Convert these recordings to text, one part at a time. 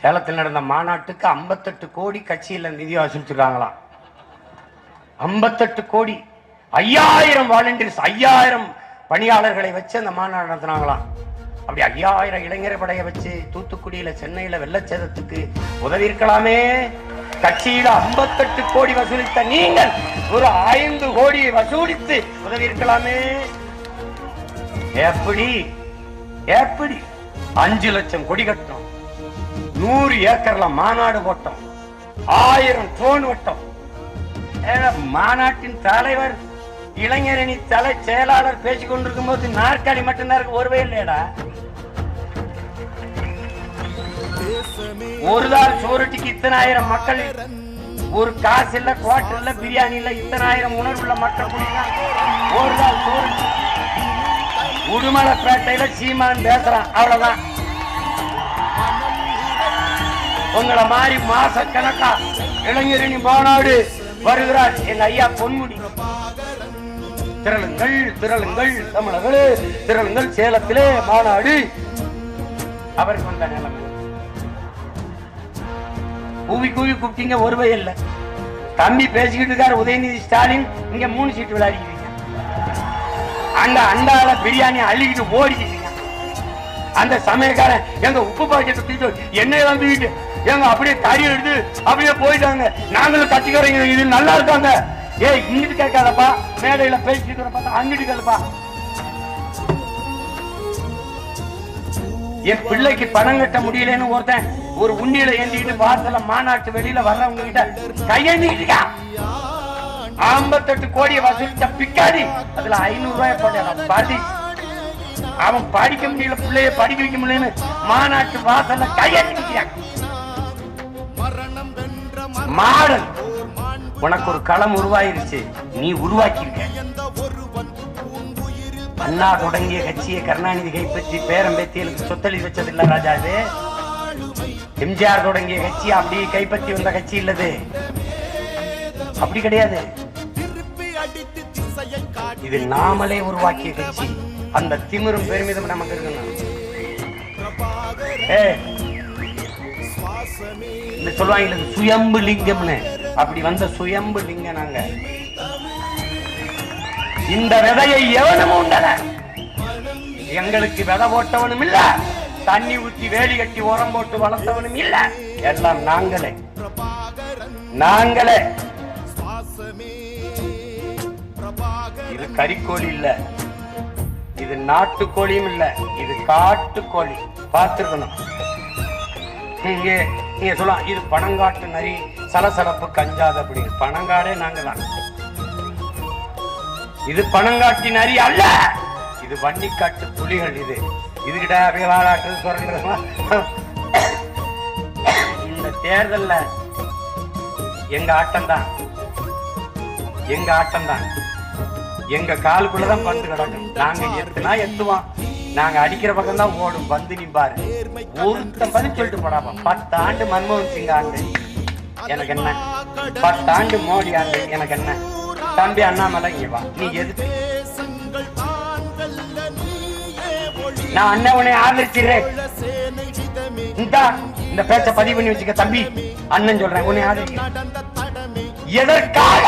சேலத்தில் நடந்த மாநாட்டுக்கு 58 கோடி கட்சியில் நிதி வசூலிச்சிருக்காங்களாம் 58 கோடி. ஐயாயிரம் வாலண்டியர்ஸ் ஐயாயிரம் பணியாளர்களை வச்சு அந்த மாநாடு நடத்தினாங்களாம். அப்படி ஐயாயிரம் இளைஞர் படையை வச்சு தூத்துக்குடியில சென்னையில வெள்ளச்சேதத்துக்கு உதவி இருக்கலாமே. கட்சியில 58 கோடி வசூலித்த நீங்கள் ஒரு ஐந்து கோடியை வசூலித்து உதவி இருக்கலாமே. எப்படி? எப்படி? அஞ்சு லட்சம் கொடி கட்டணும். நூறு ஏக்கர்ல மாநாடு போட்டோம் ஆயிரம் ட்ரோன் வட்டம் மாநாட்டின் தலைவர் இளைஞரணி தலை செயலாளர் பேசிக் கொண்டிருக்கும் போது நாற்காலி மட்டும்தான் இருக்கு ஒருவே இல்லையடா. ஒரு தாள் சோறுட்டிக்கு இத்தனாயிரம் மக்கள் ஒரு காசு இல்ல குவார்டர் இல்ல பிரியாணி இல்ல இத்தனாயிரம் உணர்வுள்ள மக்கள் ஒரு நாள் சோறு. உடுமலைப்பேட்டையில சீமான் பேசுறான் அவ்வளவுதான். உங்களை மாதிரி மாச கணக்கா இளைஞரணி மாநாடு வருகிறார். என் ஐயா பொன்முடி. திரளுங்கள் திரளுங்கள் தமிழர்களே திரளுங்கள் சேலத்திலே மாநாடு. அவருக்கு வந்த நிலைமை. கூவி கூவி கூப்பிட்டீங்க ஒருவே இல்ல. தம்பி பேசிக்கிட்டு இருக்காரு உதயநிதி ஸ்டாலின். இங்க மூணு சீட்டு விளையாடிக்கிறீங்க அங்க அண்டால பிரியாணி அள்ளிக்கிட்டு ஓடிக்கிட்டீங்க. அந்த சமயக்காரன் எங்க உப்பு பாக்கெட்டு தூக்கிட்டு என்ன தூக்கிட்டு எங்க அப்படியே கறி எடுத்து அப்படியே போயிட்டாங்க. நாங்களும் கட்சிக்காரங்க இது நல்லா இருக்காங்க. ஏய் இங்கிட்டு கேட்காதப்பா. மேடையில பேசிட்டு பார்த்தா அங்கிட்டு கேளுப்பா. என் பிள்ளைக்கு பணம் கட்ட முடியலன்னு ஒருத்தன் ஒரு உண்டியில ஏந்திக்கிட்டு வாசல மாநாட்டு வெளியில வர்றவங்க கிட்ட கையேந்திக்கிட்டு ஐம்பத்தெட்டு கோடியை வசூலிச்ச பிக்காடி அதுல ஐநூறு ரூபாய் போட்டேன். பாதி அவன் படிக்க முடியல பிள்ளைய படிக்க வைக்க முடியலன்னு மாநாட்டு வாசல்ல கையெழுத்திக்கிறான் மாடல் உனக்கு ஒரு களம் உருவாயிருச்சு. நீ உருவாக்கியிருக்க. அண்ணா தொடங்கிய கட்சியை கருணாநிதி கைப்பற்றி பேரம் பேத்தியலுக்கு சொத்தளி வச்சது இல்ல ராஜா அது எம்ஜிஆர் தொடங்கிய கட்சி அப்படியே கைப்பற்றி வந்த கட்சி இல்லது. அப்படி கிடையாது. இது நாமளே உருவாக்கிய கட்சி. அந்த திமிரும் பெருமிதம் நமக்கு இருக்கணும். ஏ சொல்லுவாங்க சுயம்பு லிங்கம்னு. அப்படி வந்த சுயம்பு லிங்கம் நாங்க. இந்த விதையை எவனும் உண்டன எங்களுக்கு விதை போட்டவனும் இல்ல. தண்ணி ஊத்தி வேலி கட்டி உரம் போட்டு வளர்த்தவனும் இல்ல. எல்லாம் நாங்களே. நாங்களே. இது கறிக்கோழி இல்ல. இது நாட்டுக்கோழியும் இல்ல. இது காட்டுக்கோழி. பார்த்திருக்கணும். இங்கே நீங்க சொல்லலாம் இது பணங்காட்டு நரி சலசலப்பு கஞ்சாத அப்படின்னு பனங்காடே நாங்கள் தான். இது பனங்காட்டி நரி அல்ல! இது வன்னிக்காட்டு புலிகள் இது. இதுகிட்ட அப்படியே வாழாட்டு சொல்றது இந்த தேர்தல்ல எங்க ஆட்டம் தான். எங்க ஆட்டம் தான். எங்க காலுக்குள்ளதான் பந்து கிடக்கும். நாங்க எத்துனா எத்துவோம். நாங்க அடிக்கிற பக்கம் தான் ஓடும். பந்து நிம்பாரு. ஒருத்த பதி பதில் சொல்லிட்டு போடாம பத்து ஆண்டு மன்மோகன் சிங் ஆண்டு எனக்கு என்ன? பத்து ஆண்டு மோடி ஆண்டு எனக்கு என்ன? தம்பி அண்ணாமலை இங்க வா. நீ எதுக்கு? நான் அண்ணன் உன்னை ஆதரிச்சிடுறேன். இந்தா இந்த பேச்ச பதிவு பண்ணி வச்சுக்க தம்பி. அண்ணன் சொல்றேன் உன்னை ஆதரிக்கிறேன். எதற்காக?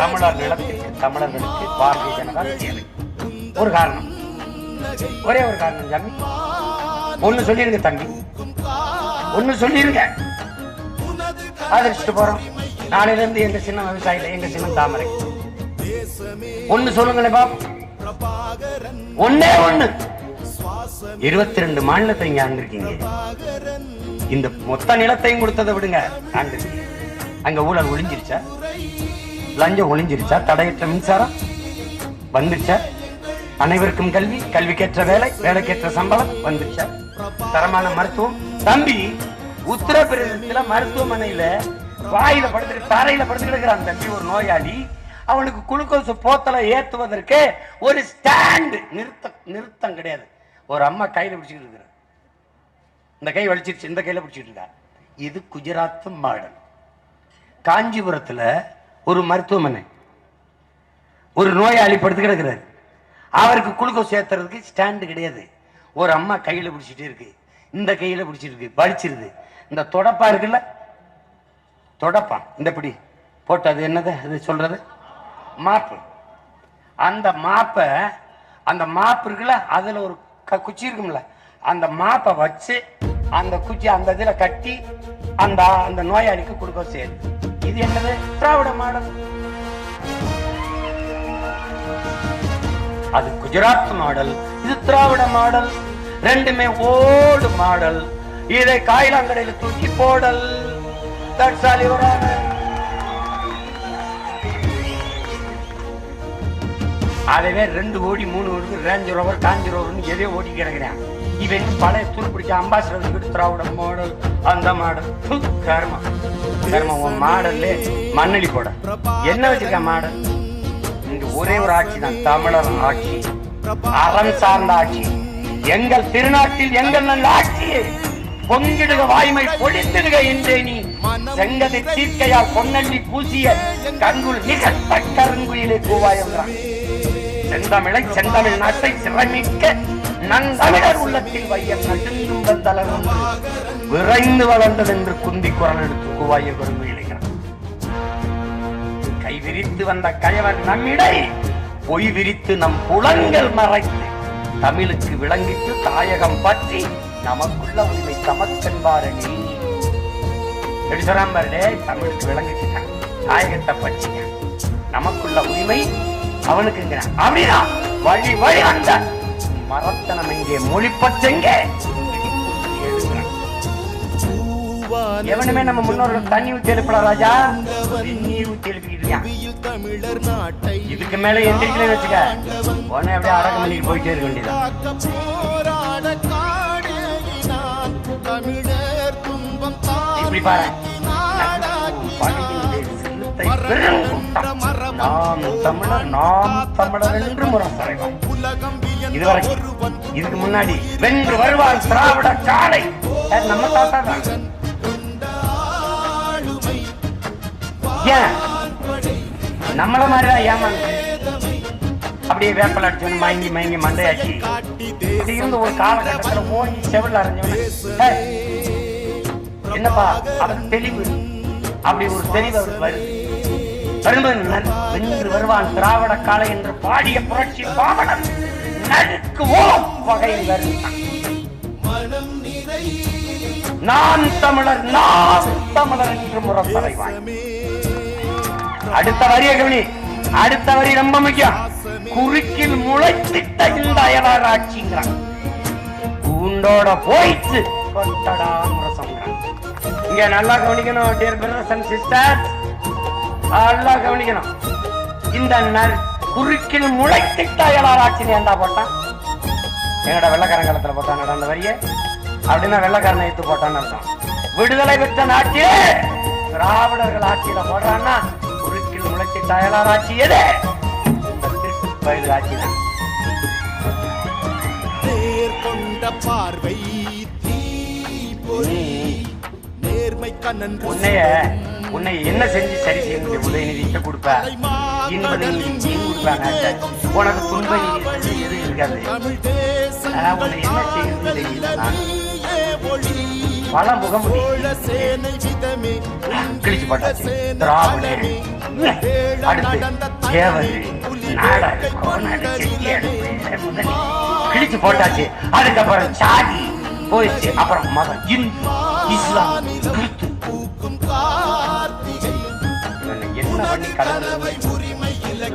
தமிழர் நிலத்திற்கு தமிழர்களுக்கு பாரதிய ஜனதா ஒரு காரணம். ஒரே ஒரு காரணம் ஜாமி ஒன்னு சொல்லிருங்க தம்பி. ஒன்னு சொல்லிருங்க. ஆதரிச்சுட்டு போறோம். நாளையில இருந்து எங்க சின்ன விவசாயில எங்க சின்ன தாமரை. ஒண்ணு சொல்லுங்களேன் பாப். ஒன்னே ஒண்ணு. இருபத்தி ரெண்டு மாநிலத்தை இங்க ஆண்டிருக்கீங்க. இந்த மொத்த நிலத்தையும் கொடுத்ததை விடுங்க. ஆண்டிருக்கீங்க. அங்க ஊழல் ஒளிஞ்சிருச்சா லஞ்சம் ஒளிஞ்சிருச்சா தடையற்ற மின்சாரம் வந்துருச்சா? அனைவருக்கும் கல்வி கல்விக்கேற்ற வேலை வேலைக்கேற்ற சம்பளம் வந்துருச்சா தரமான மருத்துவம். தம்பி உத்தரப்பிரதேசத்துல மருத்துவமனையில வாயில படுத்துட்டு தரையில படுத்து கிடக்குறான் தம்பி ஒரு நோயாளி. அவனுக்கு குளுக்கோஸ் போத்தலை ஏற்றுவதற்கு ஒரு ஸ்டாண்டு நிறுத்த நிறுத்தம் கிடையாது. ஒரு அம்மா கையில பிடிச்சிட்டு இருக்கிறார். இந்த கை வலிச்சிருச்சு இந்த கையில பிடிச்சிட்டு இருக்கா. இது குஜராத் மாடல். காஞ்சிபுரத்துல ஒரு மருத்துவமனை. ஒரு நோயாளி படுத்து கிடக்குறாரு அவருக்கு குளுக்கோஸ் சேர்த்துறதுக்கு ஸ்டாண்டு கிடையாது. ஒரு அம்மா கையில் பிடிச்சிட்டு இருக்கு. இந்த கையில் பிடிச்சிருக்கு பழிச்சிருது இந்த தொடப்பா இருக்குல்ல? தொடப்பான் இந்த பிடி. போட்டு அது என்னது? அது சொல்றது? மாப்பு. அந்த மாப்பை அந்த மாப்பு இருக்குல்ல அதில் ஒரு க- குச்சி இருக்கும்ல அந்த மாப்பை வச்சு அந்த குச்சி அந்த இதில் கட்டி அந்த அந்த நோயாளிக்கு கொடுக்க சேருது இது என்னது? திராவிட மாடல். அது குஜராத் மாடல் இது திராவிட மாடல். ரெண்டுமே ஓல்டு மாடல். இதை காயிலாங்கடையில தூக்கி போடல். தட்சாலி all அதுவே ரெண்டு கோடி மூணு கோடி ரேஞ்ச் ரோவர் காஞ்சி ரோவர்னு எதே ஓடி கிடக்குறேன். இவன் பழைய துரு பிடிச்ச அம்பாசிடர் திராவிட மாடல். அந்த மாடல். ப்பு, கர்மம் கர்மம் உன் மாடல்ல மண்ணலி போட. என்ன வச்சிருக்க மாடல்? இங்க ஒரே ஒரு ஆட்சி தான் தமிழர் ஆட்சி. அறம் சார்ந்த ஆட்சி. எங்கள் திருநாட்டில் எங்கள் நல்ல ஆட்சியே பொங்கிடுக வாய்மை பொழித்திடுக என்றே நீ செங்கதை தீர்க்கையால் பொன்னள்ளி பூசிய கங்குள் நிகழ்த்த கருங்குயிலே கூவாயங்கிறான் செந்தமிழை செந்தமிழ் நாட்டை சிறமிக்க நந்தமிழர் உள்ளத்தில் வையம் நடுங்கும் வந்தளரும் விரைந்து வளர்ந்தது என்று குந்தி குரல் எடுத்து கூவாய கருங்குயிலைகிறான் விரித்து வந்த கயவர் நம்மிடை. பொய் விரித்து நம் புலங்கள் மறைத்து. தமிழுக்கு விளங்கிட்டு தாயகம் பற்றி நமக்குள்ள உரிமை தமக்கென்பாரணி எப்படி தமிழுக்கு விளங்கிட்டான் தாயகத்தை பற்றிங்க. நமக்குள்ள உரிமை அவனுக்குங்கிறான். அப்படின்னா வழி வழி அந்த மரத்தனம் இங்கே மொழிப்பச்செங்க எழுதுறான் எவனுமே நம்ம முன்னோர்கள் தண்ணி ஊத்தி எழுப்பல ராஜா? நீர் ஊத்தி எழுப்பிக்கிட்டு இதுக்கு மேல எந்திரிக்கல வச்சுக்க. உடனே அப்படியே அடக்கம் பண்ணிட்டு போயிட்டே இருக்க வேண்டியதான் தமிழர் துன்பம் இப்படி பாரு. நாம் தமிழர் நாம் தமிழர் என்று முரசறைவான் உலகம் இதுக்கு முன்னாடி வென்று வருவார் திராவிட காலை நம்ம தாத்தா தான். ஏன் நம்மள மாதிரிதான் ஏமாந்து அப்படியே வேப்பல் அடிச்சு மயங்கி மயங்கி மண்டையாச்சு காட்டி இப்படி இருந்த ஒரு காலகட்டத்தில் ஓங்கி செவில் அரைஞ்சவன என்னப்பா அவன் தெளிவு அப்படி ஒரு தெளிவு அவருக்கு வருது. வென்று வருவான் திராவிட காலை என்று பாடிய புரட்சி பாவனம் நடுக்கு ஓம் வகையில் வருகிறான் நான் தமிழர் நான் தமிழர் என்று முறை அடுத்த வரிய கவனி அடுத்த வரி ரொம்ப முக்கியம். குறுக்கில் முளைத்திட்ட இந்த அயலார் ஆட்சிங்கிறான் பூண்டோட போயிட்டு கொட்டடா முரசங்கிறான் இங்க நல்லா கவனிக்கணும் டியர் பிரதர்ஸ் அண்ட் சிஸ்டர்ஸ் நல்லா கவனிக்கணும். இந்த நர் குறுக்கில் முளைத்திட்ட அயலார் ஆட்சி ஏண்டா போட்டான்? எங்கடா வெள்ளக்காரங்காலத்துல போட்டான் அந்த வரிய? அப்படின்னா வெள்ளக்காரனை எடுத்து போட்டான்னு அர்த்தம். விடுதலை பெற்ற நாட்டில் திராவிடர்கள் ஆட்சியில போடுறான்னா முளைச்சிட்ட அயலார் ஆட்சி எது திருட்டு பயிர் ஆட்சி நேர் கொண்ட பார்வை நேர்மை கண்ணன் உன்னைய உன்னை என்ன செஞ்சு சரி செய்ய உதயநிதிட்ட கொடுப்ப? இன்ப நிதி நீ கொடுப்பாங்க உனக்கு துன்ப நிதி எது இருக்காது. உன்னை என்ன செய்யறது பல முகமுடி கிழிச்சு போட்டாச்சு. திராவிடர். கிழிச்சு போட்டாச்சு. அதுக்கப்புறம் சாதி போயிடுச்சு. அப்புறம் மதம் இந்து இஸ்லாம் கிறிஸ்து. பூக்கும் கார்த்திகை என்ன பண்ணி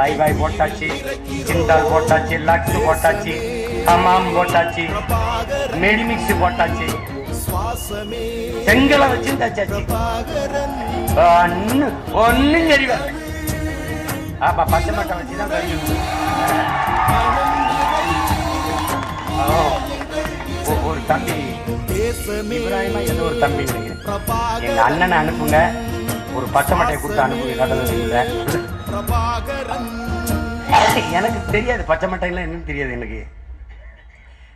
லைவாய் போட்டாச்சு சிந்தால் போட்டாச்சு லக்ஸ் போட்டாச்சு ஹமாம் போட்டாச்சு மெடிமிக்ஸ் போட்டாச்சு. செங்கலை வச்சு ஒன்னு ஒன்னும் தெரியல ஆமா பச்சை மட்டை வச்சுதான் கழிவு ஒரு தம்பி. இப்ராஹிமா ஏதோ ஒரு தம்பி எங்க அண்ணனை அனுப்புங்க. ஒரு பச்சை மட்டையை கொடுத்து அனுப்புங்க கடலில் எனக்கு தெரியாது பச்சை மட்டைலாம் என்னன்னு தெரியாது எனக்கு.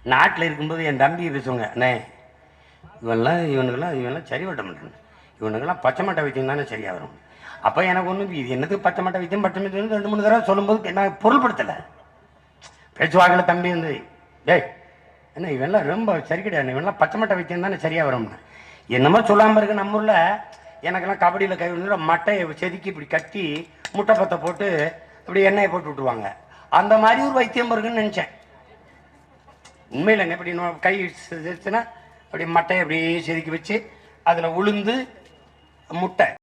நாட்டில் இருக்கும்போது என் தம்பி பேசுவாங்க அண்ணே இவன்லாம் இவனுக்கெல்லாம் இவன்லாம் சரி வட்ட மாட்டேன் இவனுக்கெல்லாம் பச்சை மட்டை வைத்தியம் தானே சரியாக வரும். அப்போ எனக்கு ஒன்றும் இது என்னது பச்சை மட்டை வைத்தியம் பச்சை வைத்தியம்? ரெண்டு மூணு தடவை சொல்லும்போது நான் பொருள்படுத்தலை. பேச்சுவாக்கில் தம்பி வந்து டேய் என்ன இவெல்லாம் ரொம்ப சரி கிடையாது இவெல்லாம் பச்சை மட்டை வைத்தியம் தானே சரியாக வரும்னு. என்னமோ சொல்லாமல் இருக்கு நம்ம ஊரில். எனக்கெல்லாம் கபடியில் கை விழுந்து மட்டையை செதுக்கி இப்படி கட்டி முட்டை பத்தை போட்டு இப்படி எண்ணெயை போட்டு விட்டுருவாங்க. அந்த மாதிரி ஒரு வைத்தியம் இருக்குன்னு நினச்சேன். உண்மையிலங்க இப்படி கை செதுச்சுன்னா அப்படி மட்டையை அப்படியே செதுக்கி வச்சு அதில் உளுந்து முட்டை